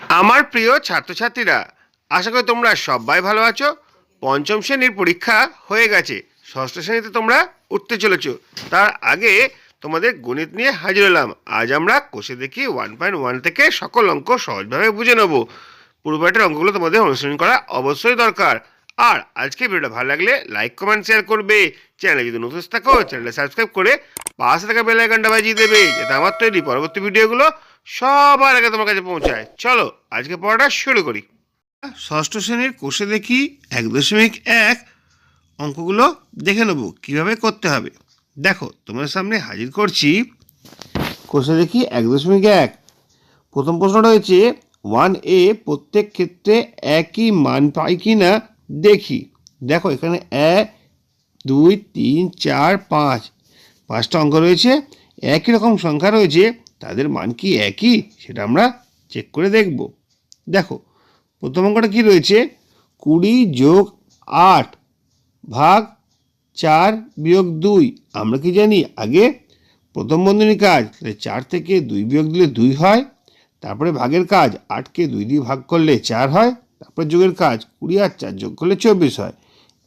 আমার প্রিয় ছাত্রছাত্রীরা, আশা করি তোমরা সবাই ভালো আছো। পঞ্চম শ্রেণির পরীক্ষা হয়ে গেছে। ষষ্ঠ শ্রেণীতে তোমরা উঠতে চলেছ। তার আগে তোমাদের গণিত নিয়ে হাজির হলাম। আজ আমরা কষে দেখি ওয়ান পয়েন্ট ওয়ান থেকে সকল অঙ্ক সহজভাবে বুঝে নেব। পূর্বপাঠের অঙ্কগুলো তোমাদের অনুসরণ করা অবশ্যই দরকার। আর আজকে ভিডিওটা ভালো লাগলে লাইক কমেন্ট শেয়ার করবে। চ্যানেলে যদি নতুন থাকো চ্যানেলে সাবস্ক্রাইব করে পাশে থাকা বেল আইকনটা বাজিয়ে দেবে, যাতে আমার তৈরি পরবর্তী ভিডিওগুলো সবার আগে তোমার কাছে পৌঁছায়। চলো, আজকে পড়াটা শুরু করি। ষষ্ঠ শ্রেণির কোষে দেখি এক দশমিক এক অঙ্কগুলো দেখে নেব, কীভাবে করতে হবে। দেখো তোমার সামনে হাজির করছি কোষে দেখি এক দশমিক এক। প্রথম প্রশ্নটা হয়েছে ওয়ান এ প্রত্যেক ক্ষেত্রে একই মান পায় কি না দেখি। দেখো, এখানে এক, দুই, তিন, চার, পাঁচ। পাঁচটা অঙ্ক রয়েছে। একই রকম সংখ্যা রয়েছে। তাদের মান কি একই? সেটা আমরা চেক করে দেখব। দেখো, প্রথম অঙ্কটা কী রয়েছে? কুড়ি যোগ আট ভাগ চার বিয়োগ দুই। আমরা কি জানি? আগে প্রথম বন্ধনী কাজ, তাহলে চার থেকে দুই বিয়োগ দিলে দুই হয়। তারপরে ভাগের কাজ, আটকে দুই দিয়ে ভাগ করলে চার হয়। তারপরে যোগের কাজ, কুড়ি আর চার যোগ করলে চব্বিশ হয়।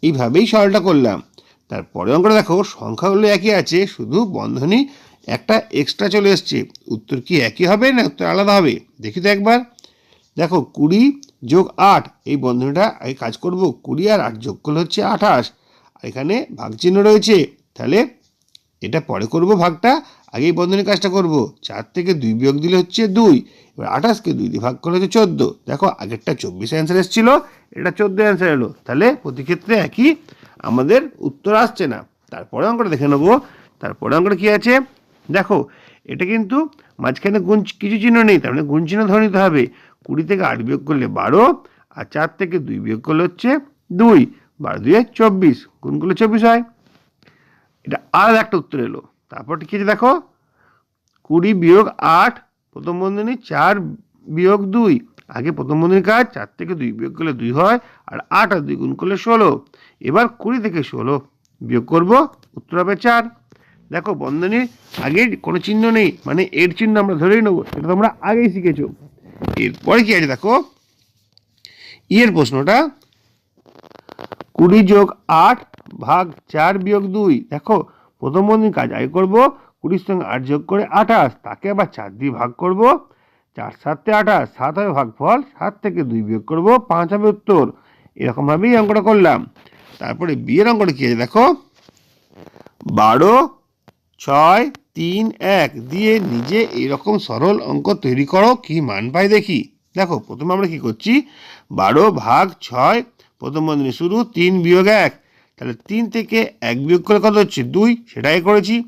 এইভাবেই সরলটা করলাম। তারপরে অঙ্কটা দেখো, সংখ্যাগুলো একই আছে, শুধু বন্ধনী একটা এক্সট্রা চলে এসছে। উত্তর কি একই হবে না উত্তর আলাদা হবে? দেখি তো একবার। দেখো, কুড়ি যোগ আট, এই বন্ধনীটা আগে কাজ করব। কুড়ি আর আট যোগ করলে হচ্ছে আঠাশ। আর এখানে ভাগ চিহ্ন রয়েছে। তাহলে এটা পরে করব ভাগটা। আগেই বন্ধনী কাজটা করব। চার থেকে দুই বিয়োগ দিলে হচ্ছে দুই। এবার আঠাশকে দুই দিয়ে ভাগ করলে হচ্ছে চোদ্দ। দেখো, আগেরটা চব্বিশ অ্যান্সার এসেছিল, এটা চোদ্দ অ্যান্সার এলো। তাহলে প্রতি ক্ষেত্রে একই আমাদের উত্তর আসছে না। তারপরে অঙ্কটা দেখে নেব। তারপরে অঙ্কটা কী আছে? দেখো, এটা কিন্তু মাঝখানে গুণ কিছু চিহ্ন নেই, তার মানে গুণ চিহ্ন ধরে নিতে হবে। কুড়ি থেকে আট বিয়োগ করলে বারো, আর চার থেকে দুই বিয়োগ করলে হচ্ছে দুই। বারো দুয়ে চব্বিশ, গুণ করলে চব্বিশ হয়। এটা আর একটা উত্তর এলো। তারপর কি আছে দেখো? কুড়ি বিয়োগ আট, প্রথম বন্ধনী চার বিয়োগ দুই। আগে প্রথম বন্ধনীর কাজ চার থেকে দুই বিয়োগ করলে দুই হয়, আর আট আর দুই গুণ করলে ষোলো। এবার কুড়ি থেকে ষোলো বিয়োগ করব, উত্তর হবে চার। দেখো বন্ধনীর আগে কোনো চিহ্ন নেই মানে এর চিহ্ন আমরা ধরেই নেব, সেটা তোমরা আগেই শিখেছো। এরপরে কি আছে দেখো? ইয়ের প্রশ্নটা, কুড়ি যোগ আট ভাগ চার বিয়োগ দুই। দেখো প্রথম বন্ধনীর কাজ আগে করব, কুড়ির সঙ্গে আট যোগ করে আঠাশ, তাকে আবার চার দিয়ে ভাগ করব। চার সাতে আঠাশ, সাত হবে ভাগফল, সাত থেকে দুই বিয়োগ করব, পাঁচ হবে উত্তর। এরকমভাবেই অঙ্কটা করলাম। তারপরে বিয়ের অঙ্কটা কী আছে দেখো? বারো, ছয়, তিন, এক দিয়ে নিজে এরকম সরল অঙ্ক তৈরি করো, কি মান পাই দেখি। দেখো, প্রথমে আমরা কি করছি? বারো ভাগ ছয়, প্রথম বন্ধনী শুরু, তিন বিয়োগ এক। তাহলে তিন থেকে এক বিয়োগ করে কত হচ্ছে? দুই। সেটাই করেছি।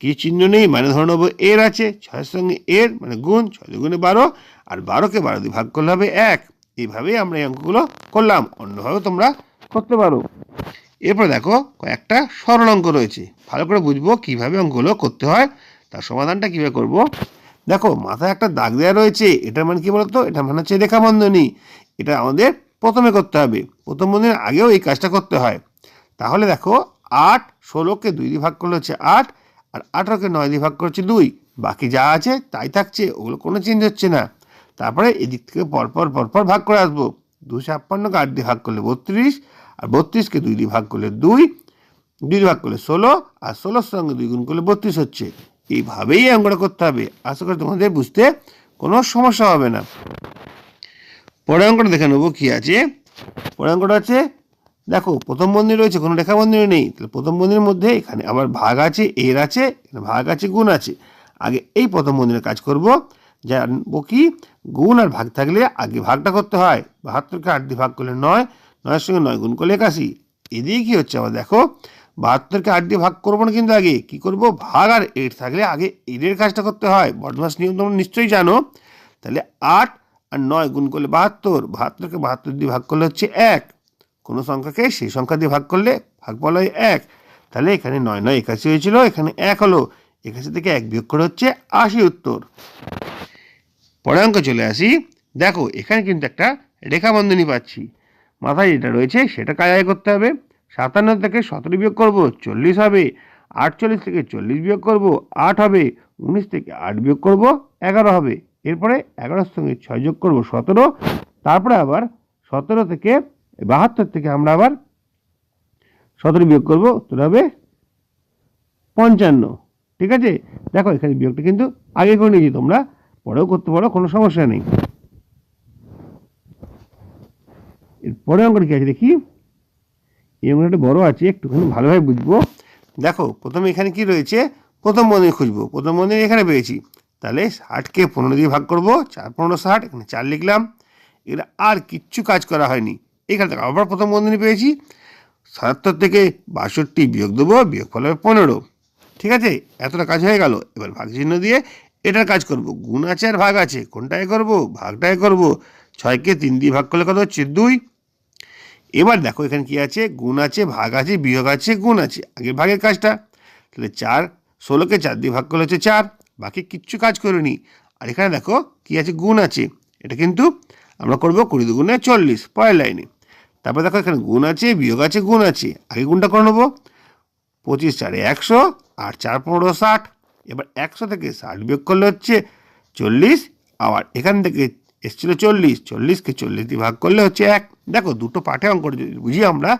কি চিহ্ন নেই মানে ধরে নেব এর আছে, ছয়ের সঙ্গে এর মানে গুণ, ছয় দুগুণে বারো, আর বারোকে বারো দিয়ে ভাগ করলে হবে এক। এইভাবেই আমরা এই অঙ্কগুলো করলাম। অন্যভাবে তোমরা করতে পারো। এরপর দেখো, কয়েকটা সরল অঙ্ক রয়েছে। ভালো করে বুঝব কীভাবে অঙ্কগুলো করতে হয়, তার সমাধানটা কীভাবে করব। দেখো, মাথায় একটা দাগ দেওয়া রয়েছে। এটার মানে কী বলতো? এটা মানে হচ্ছে রেখা বন্ধনী এটা আমাদের প্রথমে করতে হবে। প্রথম বন্ধনীর আগেও এই কাজটা করতে হয়। তাহলে দেখো আট ষোলোকে দুই দিয়ে ভাগ করলে হচ্ছে আট, আর আঠারোকে নয় দিয়ে ভাগ করছে দুই। বাকি যা আছে তাই থাকছে, ওগুলো কোনো চেঞ্জ হচ্ছে না। তারপরে এদিক থেকে পরপর পরপর ভাগ করে আসব। দুশো ছাপ্পান্নকে আট দিয়ে ভাগ করলে বত্রিশ, আর বত্রিশকে দুই দিয়ে ভাগ করলে দুই দুই দিয়ে ভাগ করলে ষোলো, আর ষোলোর সঙ্গে দুই গুণ করলে বত্রিশ হচ্ছে। এইভাবেই অঙ্কটা করতে হবে। আশা করি তোমাদের বুঝতে কোনো সমস্যা হবে না। পরের অঙ্কটা দেখে নেব কী আছে। পরের অঙ্কটা আছে দেখো, প্রথম বন্ধনী রয়েছে, কোনো রেখা বন্ধনী নেই। তাহলে প্রথম বন্ধনীর মধ্যে এখানে আবার ভাগ আছে, এর আছে, এখানে ভাগ আছে, গুণ আছে। আগে এই প্রথম বন্ধনীর কাজ করব। জানব কি, গুণ আর ভাগ থাকলে আগে ভাগটা করতে হয়। বাহাত্তরকে আট দিয়ে ভাগ করলে নয়, নয়ের সঙ্গে নয় গুণ করলে একাশি। এদিকে কী হচ্ছে আবার দেখো, বাহাত্তরকে আট দিয়ে ভাগ করব না কিন্তু আগে, কি করব? ভাগ আর এর থাকলে আগে এদের কাজটা করতে হয়। বদমাস নিয়ম তোমরা নিশ্চয়ই জানো। তাহলে আট আর নয় গুণ করলে বাহাত্তর, বাহাত্তরকে বাহাত্তর দিয়ে ভাগ করলে হচ্ছে এক। কোনো সংখ্যাকে সেই সংখ্যা দিয়ে ভাগ করলে ভাগ বলা হয় এক। তাহলে এখানে নয় নয় একাশি হয়েছিল, এখানে এক হলো। একাশি থেকে এক বিয়োগ করে হচ্ছে আশি উত্তর। পরের অঙ্ক চলে আসি। দেখো, এখানে কিন্তু একটা রেখা বন্ধনী পাচ্ছি। মাথায় যেটা রয়েছে সেটা কাজ করতে হবে? সাতান্ন থেকে সতেরো বিয়োগ করব, চল্লিশ হবে। আটচল্লিশ থেকে চল্লিশ বিয়োগ করব, আট হবে। উনিশ থেকে আট বিয়োগ করব, এগারো হবে। এরপরে এগারোর সঙ্গে ছয় যোগ করব, সতেরো। তারপরে আবার সতেরো থেকে বাহাত্তর থেকে আমরা আবার সতেরো বিয়োগ করব, উত্তর হবে পঞ্চান্ন। ঠিক আছে? দেখো, এখানে বিয়োগটা কিন্তু আগে করে নিয়েছি তোমরা, পরেও করতে পারো, কোনো সমস্যা নেই। এর পরে অঙ্কটা কি আছে দেখি? এই অঙ্কটা বড় আছে, একটুখানি ভালোভাবে বুঝব। দেখো, প্রথমে এখানে কি রয়েছে? প্রথম বন্ধনী খুঁজবো। প্রথম বন্ধনী এখানে পেয়েছি। তাহলে ষাটকে পনেরো দিয়ে ভাগ করব, চার পনেরো ষাট, এখানে চার লিখলাম। এটা আর কিচ্ছু কাজ করা হয়নি। এখানে দেখো আবার প্রথম বন্ধনী পেয়েছি। সাতাত্তর থেকে বাষট্টি বিয়োগ দেবো, বিয়োগ ফল হবে পনেরো। ঠিক আছে? এতটা কাজ হয়ে গেল। এবার ভাগ চিহ্ন দিয়ে এটার কাজ করব। গুণ আছে আর ভাগ আছে। কোনটায় করব? ভাগটায় করব। ছয়কে তিন দিয়ে ভাগ করলে কত হচ্ছে? দুই। এবার দেখো এখানে কি আছে? গুণ আছে, ভাগ আছে, বিয়োগ আছে, গুণ আছে। আগের ভাগের কাজটা। তাহলে চার, ষোলোকে চার দিয়ে ভাগ করলে হচ্ছে চার। বাকি কিচ্ছু কাজ করিনি। আর এখানে দেখো কি আছে? গুণ আছে। এটা কিন্তু আমরা করব কুড়ি দুগুণে চল্লিশ। পরের লাইনে। তারপর দেখো এখানে গুণ আছে, বিয়োগ আছে, গুণ আছে। আগে গুণটা করে নেব। পঁচিশ চারে একশো, আর চার পনেরো ষাট। এবার একশো থেকে ষাট বিয়োগ করলে হচ্ছে চল্লিশ। আবার এখান থেকে এসেছিল চল্লিশ, চল্লিশকে চল্লিশ দিয়ে ভাগ করলে হচ্ছে এক। দেখো দুটো পাঠে অঙ্ক বুঝি আমরা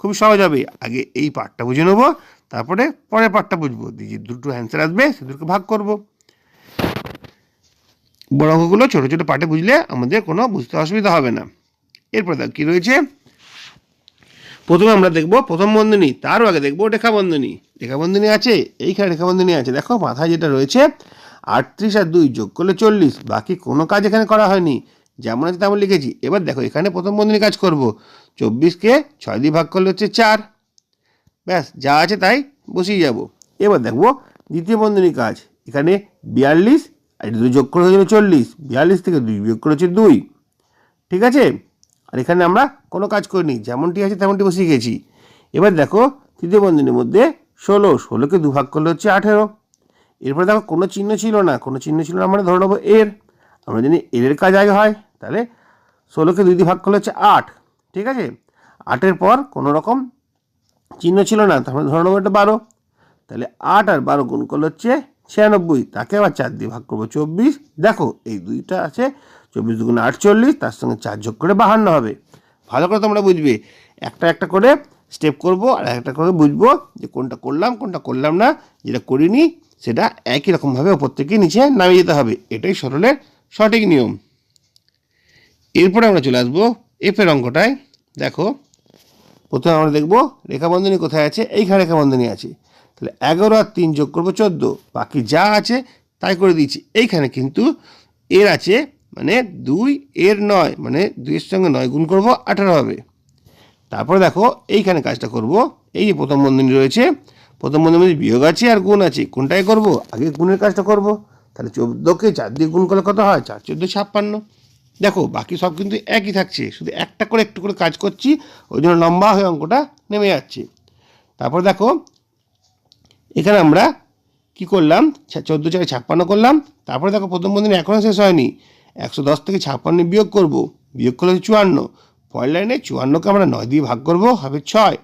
খুব সহজ হবে। আগে এই পাঠটা বুঝে নেব, তারপরে পরের পাঠটা বুঝব। যে দুটো অ্যান্সার আসবে সে দুটোকে ভাগ করব। বড় অঙ্কগুলো ছোটো ছোটো পাঠে বুঝলে আমাদের কোনো বুঝতে অসুবিধা হবে না। এরপর দেখো কী রয়েছে? প্রথমে আমরা দেখব, প্রথম বন্ধনী, তারও আগে দেখব রেখা বন্ধনী রেখা বন্ধনী আছে, এইখানে রেখা বন্ধনী আছে। দেখো, মাথায় যেটা রয়েছে, আটত্রিশ আর দুই যোগ করলে চল্লিশ। বাকি কোনো কাজ এখানে করা হয়নি। যেমন আছে তেমন লিখেছি। এবার দেখো, এখানে প্রথম বন্ধনী কাজ করব। চব্বিশকে ছয় দিয়ে ভাগ করলে হচ্ছে চার। ব্যাস, যা আছে তাই বসিয়ে যাব। এবার দেখব, দ্বিতীয় বন্ধনী কাজ। এখানে বিয়াল্লিশ আর দুই যোগ করে হয়ে যাবে চল্লিশ। বিয়াল্লিশ থেকে দুই বিয়োগ করে হচ্ছে দুই। ঠিক আছে? আর এখানে আমরা কোনো কাজ করিনি, যেমনটি আছে তেমনটি বসিয়ে গেছি। এবার দেখো তৃতীয় বন্ধনীর মধ্যে ষোলো, ষোলোকে দু ভাগ করলে হচ্ছে আঠেরো। এরপরে দেখো কোনো চিহ্ন ছিল না, কোনো চিহ্ন ছিল না আমরা ধরে নেব এর। আমরা জানি এর কাজ আগে হয়, তাহলে ষোলোকে দুই দিয়ে ভাগ করলে হচ্ছে আট, ঠিক আছে? আটের পর কোনো রকম চিহ্ন ছিল না, তাহলে ধরে নেব এটা বারো। তাহলে আট আর বারো গুণ করলে হচ্ছে ছিয়ানব্বই, তাকে আবার চার দিয়ে ভাগ করব চব্বিশ। দেখো এই দুইটা আছে চব্বিশ দুগুণ আটচল্লিশ, তার সঙ্গে চার যোগ করে বাহান্ন হবে। ভালো করে তোমরা বুঝবে। একটা একটা করে স্টেপ করব আর একটা করে বুঝব যে কোনটা করলাম কোনটা করলাম না, যেটা করিনি, সেটা একই রকমভাবে ওপর থেকে নিচে নামিয়ে যেতে হবে। এটাই সরলের সঠিক নিয়ম। এরপরে আমরা চলে আসব এফের অঙ্কটায়। দেখো, প্রথমে আমরা দেখব রেখাবন্ধনী কোথায় আছে? এইখানে রেখাবন্ধনী আছে। তাহলে এগারো আর তিন যোগ করব চোদ্দ। বাকি যা আছে তাই করে দিয়েছি। এইখানে কিন্তু এর আছে মানে দুই এর নয় মানে দুইয়ের সঙ্গে নয় গুণ করব আঠারো হবে। তারপরে দেখো এইখানে কাজটা করব। এই যে প্রথম বন্ধনী রয়েছে, প্রথম বন্ধনীর মধ্যে বিয়োগ আছে আর গুণ আছে। কোনটাই করব? আগে গুণের কাজটা করব। তাহলে চোদ্দোকে চার দিয়ে গুণ করলে কত হয়? চার, চোদ্দ, ছাপ্পান্ন। দেখো, বাকি সব কিন্তু একই থাকছে। শুধু একটা করে একটু করে কাজ করছি, ওই জন্য লম্বা হয়ে অঙ্কটা নেমে যাচ্ছে। তারপর দেখো, এখানে আমরা কি করলাম? চোদ্দ চারে ছাপ্পান্ন করলাম। তারপরে দেখো প্রথম বন্ধনী এখনও শেষ হয়নি। একশো দশ থেকে ছাপ্পান্ন বিয়োগ করব। বিয়োগ করলে হচ্ছে চুয়ান্ন। পরের লাইনে চুয়ান্নকে আমরা নয় দিয়ে ভাগ করব, হবে ছয়।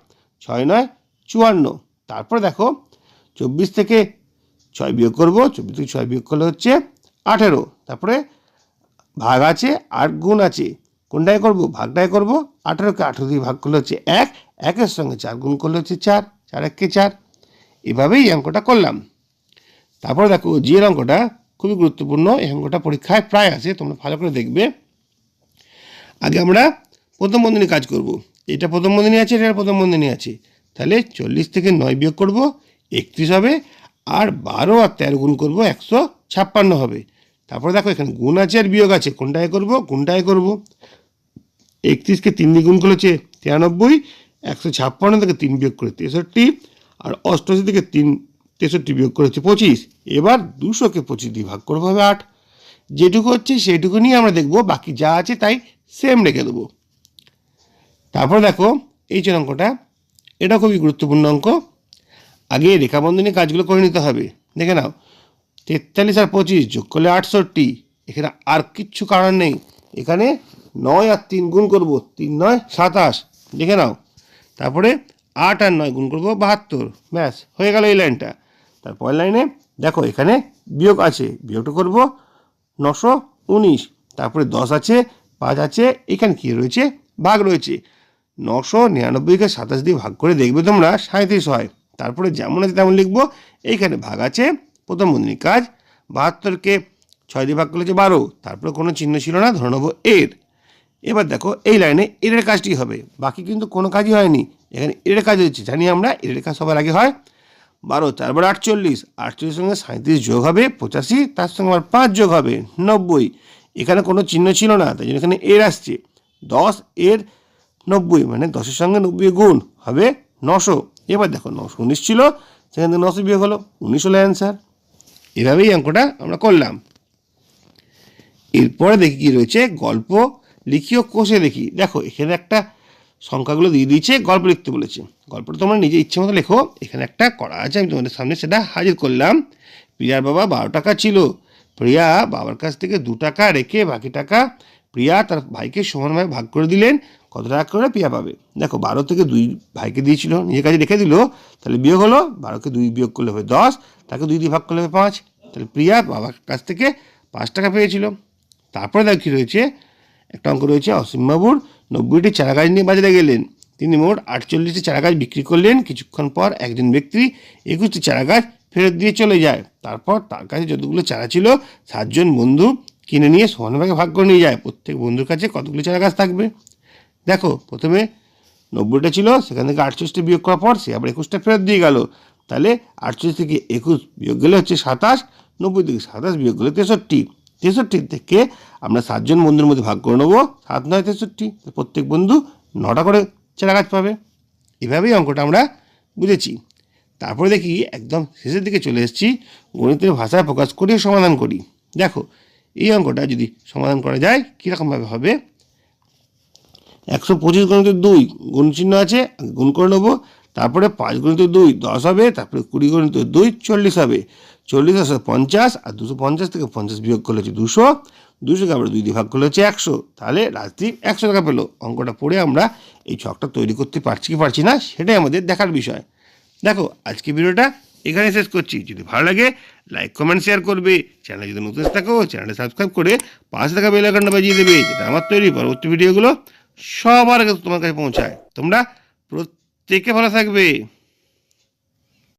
ছয় নয়, চুয়ান্ন। তারপরে দেখো, চব্বিশ থেকে ছয় বিয়োগ করব, চব্বিশ থেকে ছয় বিয়োগ করলে হচ্ছে আঠেরো। তারপরে ভাগ আছে আর গুণ আছে। কোনটায় করব? ভাগটায় করব। আঠেরোকে আঠেরো দিয়ে ভাগ করলে হচ্ছে এক। একের সঙ্গে চার গুণ করলে হচ্ছে চার। চার এককে চার। এভাবেই অঙ্কটা করলাম। তারপর দেখো জিয়ের অঙ্কটা খুবই গুরুত্বপূর্ণ, এই অঙ্কটা পরীক্ষায় প্রায় আসে তোমরা ভালো করে দেখবে। আগে আমরা প্রথম বন্ধনী কাজ করব। এটা প্রথম বন্ধনী আছে, এটা প্রথম বন্ধনী আছে। তাহলে চল্লিশ থেকে নয় বিয়োগ করব, একত্রিশ হবে, আর বারো আর তেরো গুণ করব, একশো ছাপ্পান্ন হবে। তারপরে দেখো এখানে গুণ আছে আর বিয়োগ আছে, কোনটায় করব কোনটায় করব? একত্রিশকে তিন দিয়ে গুণ করেছে তিরানব্বই, একশো ছাপ্পান্ন থেকে তিন বিয়োগ করে তেষট্টি, আর অষ্টআশি থেকে তিন তেষট্টি বিয়োগ করেছে পঁচিশ। এবার দুশোকে পঁচিশ দিয়ে ভাগ করব হবে আট। যেটুকু হচ্ছে সেইটুকু নিয়ে আমরা দেখব, বাকি যা আছে তাই সেম রেখে দেবো। তারপর দেখো, এই যে অঙ্কটা, এটা খুবই গুরুত্বপূর্ণ অঙ্ক। আগে রেখাবন্ধনী কাজগুলো করে নিতে হবে। দেখে নাও, তেতাল্লিশ আর পঁচিশ যোগ করলে আটষট্টি। এখানে আর কিচ্ছু কারণ নেই। এখানে নয় আর তিন গুণ করব, তিন নয়, সাতাশ। দেখে নাও, তারপরে আট আর নয় গুণ করব বাহাত্তর। ব্যাস, হয়ে গেল এই লাইনটা। তারপর লাইনে দেখো এখানে বিয়োগ আছে, বিয়োগটা করব নশো উনিশ। তারপরে দশ আছে, পাঁচ আছে, এখানে কী রয়েছে? ভাগ রয়েছে। নশো নিরানব্বইকে সাতাশ দিয়ে ভাগ করে দেখবে তোমরা সাঁত্রিশ হয়। তারপরে যেমন আছে তেমন লিখব, এইখানে ভাগ আছে, প্রথম বন্ধনীর কাজ বাহাত্তরকে ছয় দিয়ে ভাগ করেছে বারো। তারপরে কোনো চিহ্ন ছিল না, ধরে নেব এর। এবার দেখো, এই লাইনে এরের কাজটি হবে। বাকি কিন্তু কোনো কাজই হয়নি। এখানে এরের কাজ হচ্ছে, জানি আমরা এরের কাজ সবার আগে হয়। বারো চারবার আটচল্লিশ। আটচল্লিশের সঙ্গে সাঁত্রিশ যোগ হবে, পঁচাশি, তার সঙ্গে আবার পাঁচ যোগ হবে, নব্বই। এখানে কোনো চিহ্ন ছিল না, তাই জন্য এখানে এর আসছে। দশ এর নব্বই মানে দশের সঙ্গে নব্বই গুণ হবে নশো। এবার দেখো, নশো উনিশ ছিল, সেখান থেকে নশো বিয়োগ হলো, উনিশ হলো অ্যান্সার এভাবেই অঙ্কটা আমরা করলাম। এরপরে দেখি কি রয়েছে, গল্প লিখি ও কোষে লিখি দেখো, এখানে একটা সংখ্যাগুলো দিয়ে দিয়েছে গল্প লিখতে বলেছে। গল্পটা তোমরা নিজে ইচ্ছে মতো লেখো। এখানে একটা করা আছে, আমি তোমাদের সামনে সেটা হাজির করলাম। প্রিয়ার বাবা বারো টাকা ছিল। প্রিয়া বাবার কাছ থেকে দু টাকা রেখে বাকি টাকা প্রিয়া তার ভাইকে সমানভাবে ভাগ করে দিলেন। কত টাকা করে প্রিয়া পাবে? দেখো, বারো থেকে দুই ভাইকে দিয়েছিল, নিজের কাছে রেখে দিল। তাহলে বিয়োগ হলো, বারোকে দুই বিয়োগ করলে হবে দশ, তাকে দুই দিয়ে ভাগ করলে হবে পাঁচ। তাহলে প্রিয়া বাবার কাছ থেকে পাঁচ টাকা পেয়েছিল। তারপরে দেখো রয়েছে? একটা অঙ্ক রয়েছে অসীমবাবুর নব্বইটি চারা গাছ নিয়ে বাজারে গেলেন। তিনি মোট আটচল্লিশটি চারা গাছ বিক্রি করলেন। কিছুক্ষণ পর একজন ব্যক্তি একুশটি চারা গাছ ফেরত দিয়ে চলে যায়। তারপর তার কাছে যতগুলো চারা ছিল, সাতজন বন্ধু কিনে নিয়ে সমানভাগে ভাগ করে নিয়ে যায়। প্রত্যেক বন্ধুর কাছে কতগুলো চারা গাছ থাকবে? দেখো, প্রথমে নব্বইটা ছিল, সেখান থেকে আটচল্লিশটা বিয়োগ করার পর সে আবার একুশটা ফেরত দিয়ে গেল। তাহলে আটচল্লিশ থেকে একুশ বিয়োগ গেলে হচ্ছে সাতাশ, নব্বই থেকে সাতাশ বিয়োগ গেলে তেষট্টি। তেষট্টি থেকে আমরা সাতজন বন্ধুর মধ্যে ভাগ করে নেব। সাত নয় তেষট্টি প্রত্যেক বন্ধু নটা করে চারা গাছ পাবে। এভাবেই অঙ্কটা আমরা বুঝেছি। তারপরে দেখি একদম শেষের দিকে চলে এসেছি, গণিতের ভাষায় প্রকাশ করিয়ে সমাধান করি। দেখো, এই অঙ্কটা যদি সমাধান করা যায়, কীরকমভাবে হবে? একশো পঁচিশ গণিত দুই গুণ চিহ্ন আছে গুণ করে নেব। তারপরে পাঁচ গণিত দুই, দশ হবে, তারপরে কুড়ি গণিত দুই, চল্লিশ হবে। চল্লিশ আসে পঞ্চাশ, আর দুশো পঞ্চাশ থেকে পঞ্চাশ বিয়োগ করলে হচ্ছে দুশো। দুশোকে আমরা দুই দিয়ে ভাগ করলে হচ্ছে একশো। তাহলে রাজদীপ একশো টাকা পেল। অঙ্কটা পড়ে আমরা এই ছকটা তৈরি করতে পারছি কি পারছি না, সেটাই আমাদের দেখার বিষয়। দেখো, আজকে ভিডিওটা এখানে শেষ করছি। যদি ভালো লাগে, লাইক, কমেন্ট, শেয়ার করবে। চ্যানেল যদি নতুন থাকো, চ্যানেলটা সাবস্ক্রাইব করে পাশে থাকা বেল আইকনটা বাজিয়ে দেবে আমার তৈরি পরবর্তী ভিডিওগুলো সবার আগে তোমার কাছে পৌঁছায়। তোমরা প্রত্যেকে ভালো থাকবে?